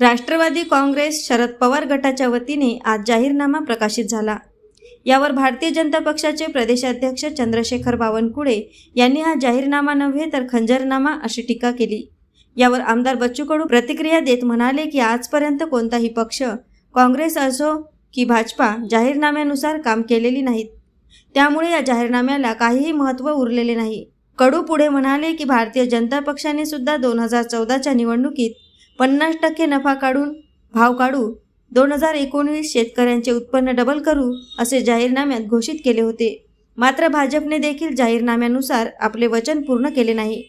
राष्ट्रवादी काँग्रेस शरद पवार गटाच्या वतीने आज जाहीरनामा प्रकाशित झाला. यावर भारतीय जनता पक्षाचे प्रदेशाध्यक्ष चंद्रशेखर बावनकुळे यांनी हा जाहीरनामा नव्हे तर खंजरनामा अशी टीका केली. यावर आमदार बच्चू कडू प्रतिक्रिया देत म्हणाले की आजपर्यंत कोणताही पक्ष काँग्रेस असो की भाजपा जाहीरनाम्यानुसार काम केलेली नाहीत. त्यामुळे या जाहीरनाम्याला काहीही महत्त्व उरलेले नाही. कडू पुढे म्हणाले की भारतीय जनता पक्षाने सुद्धा दोन हजार चौदाच्या निवडणुकीत पन्नास टक्के नफा काढून भाव काढू दोन हजार एकोणवीस शेतकऱ्यांचे उत्पन्न डबल करू असे जाहीरनाम्यात घोषित केले होते. मात्र भाजपने देखील जाहीरनाम्यानुसार आपले वचन पूर्ण केले नाही.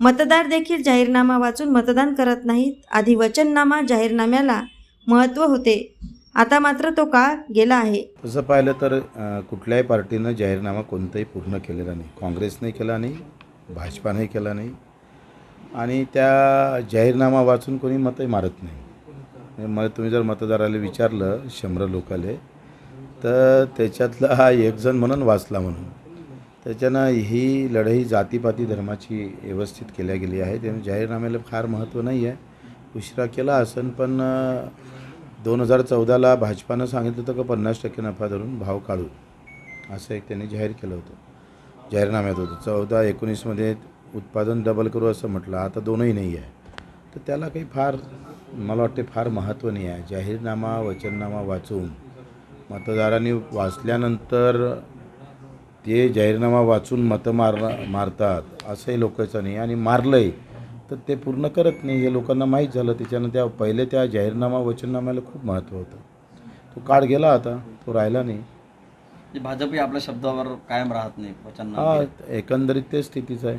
मतदार देखील जाहीरनामा वाचून मतदान करत नाहीत आधी वचननामा जाहीरनाम्याला महत्त्व होते. आता मात्र तो काळ गेला आहे. तसं पाहिलं तर कुठल्याही पार्टीनं जाहीरनामा कोणताही पूर्ण केलेला नाही. काँग्रेसने केला नाही भाजपाने केला नाही. आणि त्या जाहीरनामा वाचून कोणी मतही मारत नाही. मग तुम्ही जर मतदाराला विचारलं शंभर लोकाले तर त्याच्यातला हा एकजण म्हणून वाचला म्हणून. त्याच्यानं ही लढाई जातीपाती धर्माची व्यवस्थित केल्या गेली आहे. त्यामुळे जाहीरनाम्याला फार महत्त्व नाही आहे. उशिरा केला असन पण दोन हजार चौदाला भाजपानं सांगितलं होतं का पन्नास टक्के नफा धरून भाव काढू. असं एक त्यांनी जाहीर केलं होतं. जाहीरनाम्यात होतं. चौदा एकोणीसमध्ये उत्पादन डबल करू असं म्हटलं आता दोनही नाही आहे. तर त्याला काही फार मला वाटते फार महत्त्व नाही आहे. जाहीरनामा वचननामा वाचून मतदारांनी वाचल्यानंतर ते जाहीरनामा वाचून मतं मार मारतात असंही लोकांचं नाही. आणि मारलंय तर ते पूर्ण करत नाही. हे लोकांना माहीत झालं त्याच्यानं त्या पहिले त्या जाहीरनामा वचननाम्याला खूप महत्त्व होतं. तो काळ गेला आता तो राहिला नाही. म्हणजे भाजपही आपल्या शब्दावर कायम राहत नाही वचन हा एकंदरीत ते स्थितीचं आहे.